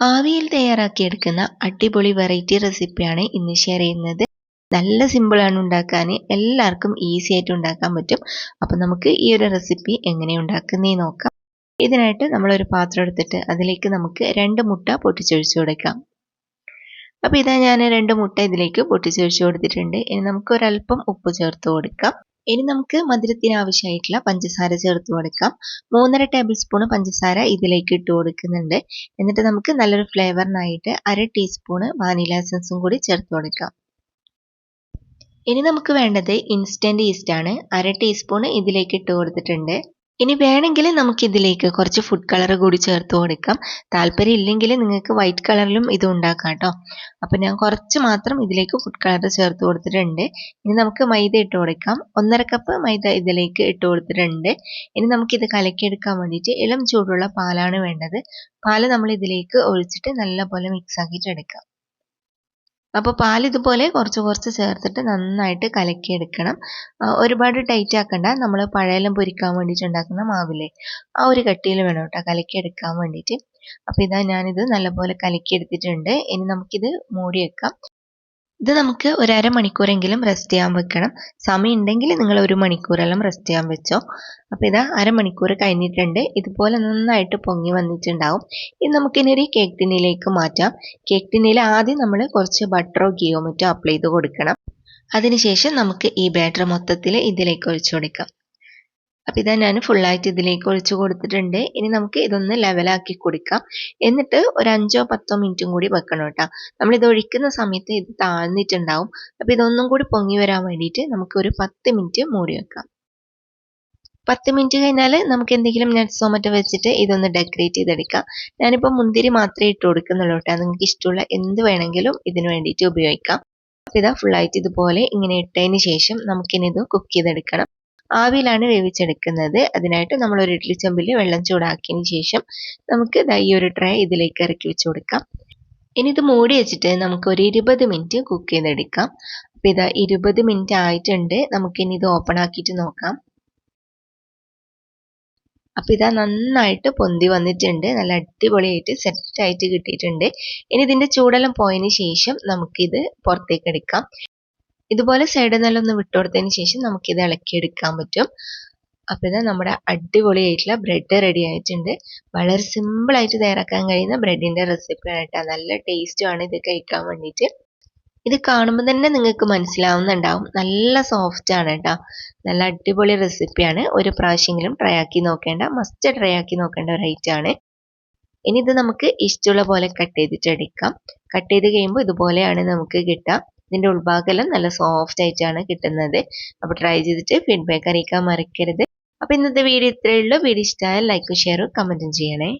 ആവിയിൽ തയ്യാറാക്കിയെടുക്കുന്ന അടിപൊളി വെറൈറ്റി റെസിപ്പിയാണ് ഇന്ന് ഷെയർ ചെയ്യുന്നത്. നല്ല സിമ്പിളാണ് ഉണ്ടാക്കാൻ എല്ലാവർക്കും ഈസി ആയിട്ട് ഉണ്ടാക്കാൻ പറ്റും. അപ്പം നമുക്ക് ഈ ഒരു റെസിപ്പി എങ്ങനെ ഉണ്ടാക്കുന്നേ നോക്കാം. ഇതിനായിട്ട് നമ്മളൊരു പാത്രം എടുത്തിട്ട് അതിലേക്ക് നമുക്ക് രണ്ട് മുട്ട പൊട്ടിച്ചൊഴിച്ചു കൊടുക്കാം. അപ്പോൾ ഇതാ ഞാൻ രണ്ട് മുട്ട ഇതിലേക്ക് പൊട്ടിച്ചൊഴിച്ചു കൊടുത്തിട്ടുണ്ട്. ഇനി നമുക്ക് ഒരല്പം ഉപ്പ് ചേർത്ത് കൊടുക്കാം. ഇനി നമുക്ക് മധുരത്തിന് ആവശ്യമായിട്ടുള്ള പഞ്ചസാര ചേർത്ത് കൊടുക്കാം. മൂന്നര ടേബിൾ സ്പൂൺ പഞ്ചസാര ഇതിലേക്ക് ഇട്ട് കൊടുക്കുന്നുണ്ട്. എന്നിട്ട് നമുക്ക് നല്ലൊരു ഫ്ലേവറിനായിട്ട് അര ടീസ്പൂണ് വാനില എസൻസും കൂടി ചേർത്ത് കൊടുക്കാം. ഇനി നമുക്ക് വേണ്ടത് ഇൻസ്റ്റന്റ് ഈസ്റ്റ് ആണ്. അര ടീസ്പൂൺ ഇതിലേക്ക് ഇട്ട് കൊടുത്തിട്ടുണ്ട്. ഇനി വേണമെങ്കിൽ നമുക്ക് ഇതിലേക്ക് കുറച്ച് ഫുഡ് കളർ കൂടി ചേർത്ത് കൊടുക്കാം. താല്പര്യം ഇല്ലെങ്കിൽ നിങ്ങൾക്ക് വൈറ്റ് കളറിലും ഇത് ഉണ്ടാക്കാം കേട്ടോ. അപ്പം ഞാൻ കുറച്ച് മാത്രം ഇതിലേക്ക് ഫുഡ് കളർ ചേർത്ത് കൊടുത്തിട്ടുണ്ട്. ഇനി നമുക്ക് മൈദ ഇട്ട് കൊടുക്കാം. ഒന്നര കപ്പ് മൈദ ഇതിലേക്ക് ഇട്ട് കൊടുത്തിട്ടുണ്ട്. ഇനി നമുക്കിത് കലക്കിയെടുക്കാൻ വേണ്ടിയിട്ട് ഇളം ചൂടുള്ള പാലാണ് വേണ്ടത്. പാൽ നമ്മൾ ഇതിലേക്ക് ഒഴിച്ചിട്ട് നല്ലപോലെ മിക്സ് ആക്കിയിട്ട് എടുക്കാം. അപ്പോൾ പാൽ ഇതുപോലെ കുറച്ച് കുറച്ച് ചേർത്തിട്ട് നന്നായിട്ട് കലക്കിയെടുക്കണം. ഒരുപാട് ടൈറ്റ് ആക്കണ്ട. നമ്മൾ പഴയെല്ലാം പൊരിക്കാൻ വേണ്ടിയിട്ട് ഉണ്ടാക്കുന്ന മാവില്ലേ ആ ഒരു കട്ടിയിൽ വേണം കേട്ടോ കലക്കിയെടുക്കാൻ വേണ്ടിയിട്ട്. അപ്പോൾ ഇതാ ഞാനിത് നല്ലപോലെ കലക്കിയെടുത്തിട്ടുണ്ട്. ഇനി നമുക്കിത് മൂടി വെക്കാം. ഇത് നമുക്ക് ഒരു അരമണിക്കൂറെങ്കിലും റെസ്റ്റ് ചെയ്യാൻ വെക്കണം. സമയം ഉണ്ടെങ്കിൽ നിങ്ങൾ ഒരു മണിക്കൂറെല്ലാം റെസ്റ്റ് ചെയ്യാൻ വെച്ചോ. അപ്പോൾ ഇതാ അരമണിക്കൂർ കഴിഞ്ഞിട്ടുണ്ട്. ഇതുപോലെ നന്നായിട്ട് പൊങ്ങി വന്നിട്ടുണ്ടാവും. ഇത് നമുക്കിനൊരു കേക്ക് ടിന്നിലേക്ക് മാറ്റാം. കേക്ക് ടിന്നിൽ ആദ്യം നമ്മൾ കുറച്ച് ബട്ടറോ ഗീയോ മറ്റോ അപ്ലൈ ചെയ്ത് കൊടുക്കണം. അതിനുശേഷം നമുക്ക് ഈ ബാറ്റർ മൊത്തത്തിൽ ഇതിലേക്ക് ഒഴിച്ചു കൊടുക്കാം. അപ്പം ഇതാ ഞാൻ ഫുള്ളായിട്ട് ഇതിലേക്ക് ഒഴിച്ചു കൊടുത്തിട്ടുണ്ട്. ഇനി നമുക്ക് ഇതൊന്ന് ലെവലാക്കി കൊടുക്കാം. എന്നിട്ട് ഒരു അഞ്ചോ പത്തോ മിനിറ്റും കൂടി വെക്കണം കേട്ടോ. നമ്മളിത് ഒഴിക്കുന്ന സമയത്ത് ഇത് താഴ്ന്നിട്ടുണ്ടാവും. അപ്പം ഇതൊന്നും കൂടി പൊങ്ങി വരാൻ വേണ്ടിയിട്ട് നമുക്ക് ഒരു പത്ത് മിനിറ്റ് മൂടി വെക്കാം. പത്ത് മിനിറ്റ് കഴിഞ്ഞാൽ നമുക്ക് എന്തെങ്കിലും നട്ട്സോ മറ്റോ വെച്ചിട്ട് ഇതൊന്ന് ഡെക്കറേറ്റ് ചെയ്തെടുക്കാം. ഞാനിപ്പോൾ മുന്തിരി മാത്രമേ ഇട്ട് കൊടുക്കുന്നുള്ളൂ കേട്ടോ. നിങ്ങൾക്ക് ഇഷ്ടമുള്ള എന്ത് വേണമെങ്കിലും ഇതിന് വേണ്ടിയിട്ട് ഉപയോഗിക്കാം. അപ്പോൾ ഇതാ ഫുള്ളായിട്ട് ഇതുപോലെ ഇങ്ങനെ ഇട്ടതിന് ശേഷം നമുക്കിനി ഇത് കുക്ക് ചെയ്തെടുക്കണം. ആവിയിലാണ് വേവിച്ചെടുക്കുന്നത്. അതിനായിട്ട് നമ്മൾ ഒരു ഇഡ്ഡലി ചെമ്പിൽ വെള്ളം ചൂടാക്കിയതിന് ശേഷം നമുക്ക് ഈ ഒരു ട്രേ ഇതിലേക്ക് ഇറക്കി വെച്ച് കൊടുക്കാം. ഇനി ഇത് മൂടി വെച്ചിട്ട് നമുക്ക് ഒരു ഇരുപത് മിനിറ്റ് കുക്ക് ചെയ്തെടുക്കാം. അപ്പോൾ ഇതാ ഇരുപത് മിനിറ്റ് ആയിട്ടുണ്ട്. നമുക്കിനി ഇത് ഓപ്പൺ ആക്കിയിട്ട് നോക്കാം. അപ്പം ഇതാ നന്നായിട്ട് പൊന്തി വന്നിട്ടുണ്ട്. നല്ല അടിപൊളിയായിട്ട് സെറ്റായിട്ട് കിട്ടിയിട്ടുണ്ട്. ഇനി ഇതിന്റെ ചൂടെല്ലാം പോയതിന് ശേഷം നമുക്കിത് പുറത്തേക്ക് എടുക്കാം. ഇതുപോലെ സൈഡിൽ നിന്നെല്ലാം ഒന്ന് വിട്ടുകൊടുത്തതിന് ശേഷം നമുക്കിത് ഇളക്കിയെടുക്കാൻ പറ്റും. അപ്പോൾ ഇത് നമ്മുടെ അടിപൊളിയായിട്ടുള്ള ബ്രെഡ് റെഡി ആയിട്ടുണ്ട്. വളരെ സിമ്പിളായിട്ട് തയ്യാറാക്കാൻ കഴിയുന്ന ബ്രെഡിന്റെ റെസിപ്പിയാണ് കേട്ടോ നല്ല ടേസ്റ്റുമാണ് ഇത് കഴിക്കാൻ വേണ്ടിയിട്ട്. ഇത് കാണുമ്പോൾ തന്നെ നിങ്ങൾക്ക് മനസ്സിലാവുന്നുണ്ടാവും. നല്ല സോഫ്റ്റ് ആണ് കേട്ടോ. നല്ല അടിപൊളി റെസിപ്പിയാണ് ഒരു പ്രാവശ്യമെങ്കിലും ട്രൈ ആക്കി നോക്കേണ്ട. മസ്റ്റ് ട്രൈ ആക്കി നോക്കേണ്ട ഒരു ഐറ്റമാണ് ഇനി ഇത് നമുക്ക് ഇഷ്ടമുള്ള പോലെ കട്ട് ചെയ്തിട്ട് എടുക്കാം. കട്ട് ചെയ്ത് കഴിയുമ്പോൾ ഇതുപോലെയാണ് നമുക്ക് കിട്ടുക. ഇതിന്റെ ഉൾഭാഗമെല്ലാം നല്ല സോഫ്റ്റ് ആയിട്ടാണ് കിട്ടുന്നത്. അപ്പോൾ ട്രൈ ചെയ്തിട്ട് ഫീഡ്ബാക്ക് അറിയിക്കാൻ മറക്കരുത്. അപ്പോൾ ഇന്നത്തെ വീഡിയോ ഇത്രയേ ഉള്ളൂ. വീഡിയോ ഇഷ്ടമായാൽ ലൈക്കും ഷെയറും കമന്റും ചെയ്യണേ.